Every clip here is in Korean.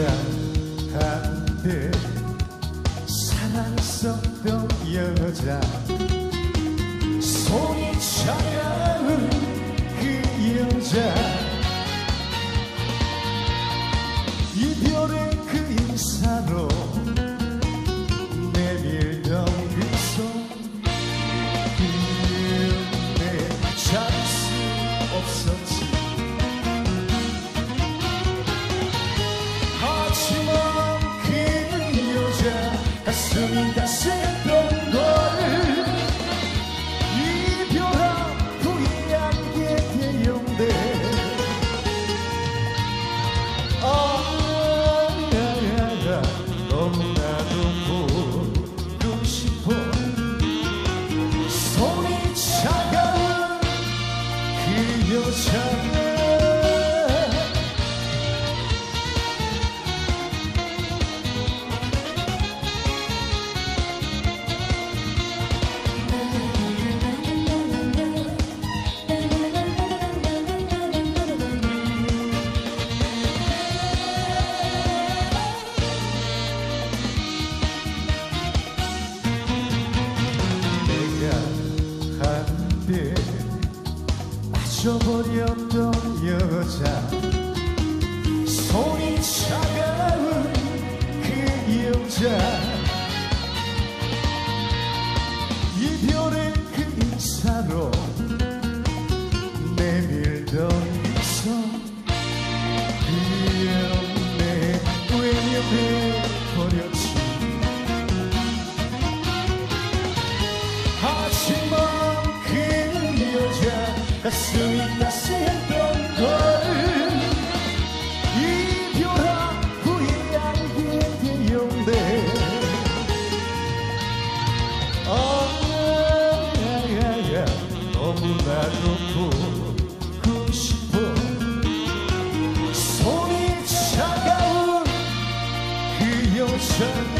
생각한듯 사랑 썼던 여자. 소리쳐요 그 빠져버렸던 여자. 손이 차가운 그 여자. 이별의 가슴이 따스했던 걸 이별한 후에 알게 되었네 아야야야 너무나도 보고 싶어 손이 그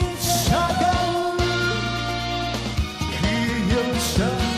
time.